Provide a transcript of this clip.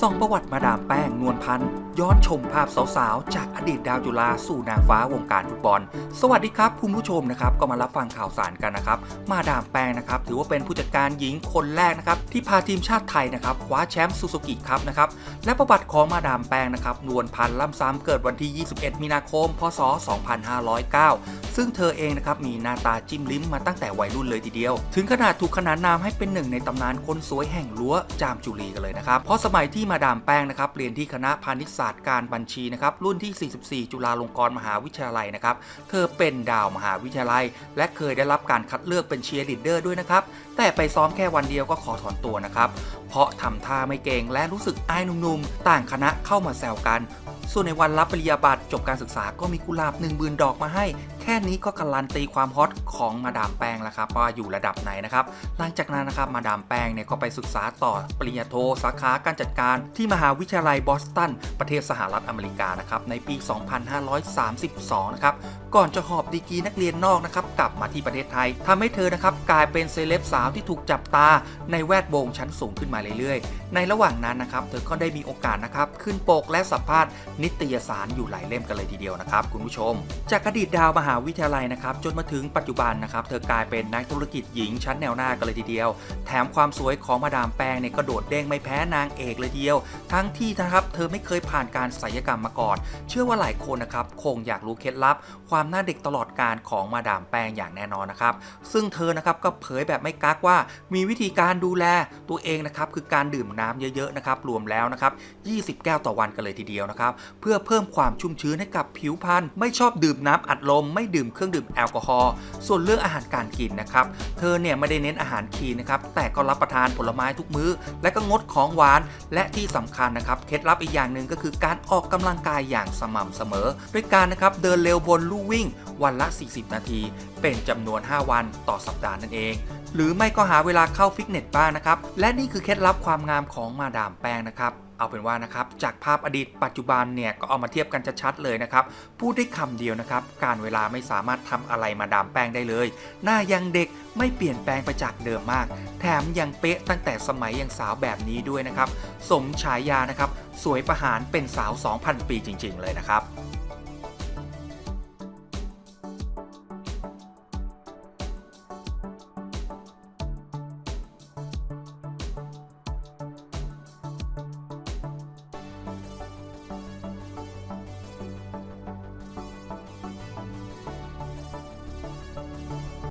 ส่องประวัติมาดามแป้งนวลพันธ์ย้อนชมภาพสาวๆ จากอดีตดาวจุฬาสู่นางฟ้าวงการฟุตบอล สวัสดีครับคุณผู้ชมนะครับก็มารับฟังข่าวสารกันนะครับ มาดามแป้งนะครับถือว่าเป็นผู้จัดการหญิงคนแรกนะครับที่พาทีมชาติไทยนะครับคว้าแชมป์ซูซูกิครับนะครับและประวัติของมาดามแป้งนะครับนวลพันธ์ล่ำซ้ำเกิดวันที่ 21 มีนาคม พศ 2509 ซึ่งเธอเองนะครับมีหน้าตาจิ้มลิ้มมาตั้งแต่วัยรุ่นเลยทีเดียว ถึงขนาดถูกขนานนามให้เป็นหนึ่งในตำนานคนสวยแห่งรั้วจามจุลีกันเลยนะครับเพราะสมัยที่ที่มาดามแป้งนะครับเรียนที่คณะพาณิชยศาสตร์การบัญชีนะครับรุ่นที่ 44 จุฬาลงกรณ์มหาวิทยาลัยนะครับเธอเป็นดาวมหาวิทยาลัย และเคยได้รับการคัดเลือกเป็นเชียร์ลีดเดอร์ด้วยนะครับแต่ไปซ้อมแค่วันเดียวก็ขอถอนตัวนะครับเพราะทำท่าไม่เก่งและรู้สึกอายหนุ่มๆ ต่างคณะเข้ามาแซวกัน ส่วนในวันรับปริญญาบัตรจบการศึกษาก็มีกุหลาบ1 0,000ดอกมาให้ แค่นี้ก็การันตีความฮอตของมาดามแป้งแล้วครับว่าอยู่ระดับไหนนะครับ หลังจากนั้นนะครับมาดามแป้งเนี่ยก็ไปศึกษาต่อปริญญาโทสาขาการจัดการ ที่มหาวิทยาลัยบอสตัน ประเทศสหรัฐอเมริกานะครับในปี 2532 นะครับก่อนจะหอบดีกีนักเรียนนอกนะครับกลับมาที่ประเทศไทยทำให้เธอนะครับกลายเป็นเซเลบสาวที่ถูกจับตาในแวดวงชั้นสูงขึ้นมาเรื่อยๆ ในระหว่างนั้นนะครับเธอก็ได้มีโอกาสนะครับขึ้นปกและสัมภาษณ์นิตยสารอยู่หลายเล่มกันเลยทีเดียวนะครับคุณผู้ชม จากอดีตดาวมหาวิทยาลัยนะครับจนมาถึงปัจจุบันนะครับเธอกลายเป็นนักธุรกิจหญิงชั้นแนวหน้ากันเลยทีเดียว แถมความสวยของมาดามแป้งเนี่ยก็โดดเด้งไม่แพ้นางเอกเลยทีเดียว ทั้งที่นะครับเธอไม่เคยผ่านการศัลยกรรมมาก่อน เชื่อว่าหลายคนนะครับคงอยากรู้เคล็ดลับ ความหน้าเด็กตลอดการของมาดามแป้งอย่างแน่นอนนะครับซึ่งเธอนะครับก็เผยแบบไม่กักว่ามีวิธีการดูแลตัวเองนะครับคือการดื่มน้ำเยอะๆนะครับรวมแล้วนะครับ20 แก้วต่อวันกันเลยทีเดียวนะครับเพื่อเพิ่มความชุ่มชื้นให้กับผิวพรรณไม่ชอบดื่มน้ำอัดลม ไม่ดื่มเครื่องดื่มแอลกอฮอล์ส่วนเรื่องอาหารการกินนะครับ เธอเนี่ยไม่ได้เน้นอาหารคีนนะครับแต่ก็รับประทานผลไม้ทุกมื้อ และก็งดของหวาน และที่สำคัญนะครับเคล็ดลับอีกอย่างหนึ่งก็คือการออกกำลังกายอย่างสม่ำเสมอ ด้วยการนะครับเดินเร็วบนลู่วิ่ง วันละ 40 นาที เป็นจำนวน 5 วันต่อสัปดาห์นั่นเองหรือไม่ก็หาเวลาเข้าฟิตเนสบ้างนะครับ และนี่คือเคล็ดลับความงามของมาดามแป้งนะครับ เอาเป็นว่านะครับจากภาพอดีตปัจจุบันเนี่ยก็เอามาเทียบกันชัดๆเลยนะครับพูดได้คำเดียวนะครับการเวลาไม่สามารถทำอะไรมาดามแป้งได้เลย หน้ายังเด็กไม่เปลี่ยนแปลงไปจากเดิมมาก แถมยังเป๊ะตั้งแต่สมัยยังสาวแบบนี้ด้วยนะครับสมฉายานะครับสวยประหารเป็นสาว 2,000 ปีจริง ๆ เลยนะครับ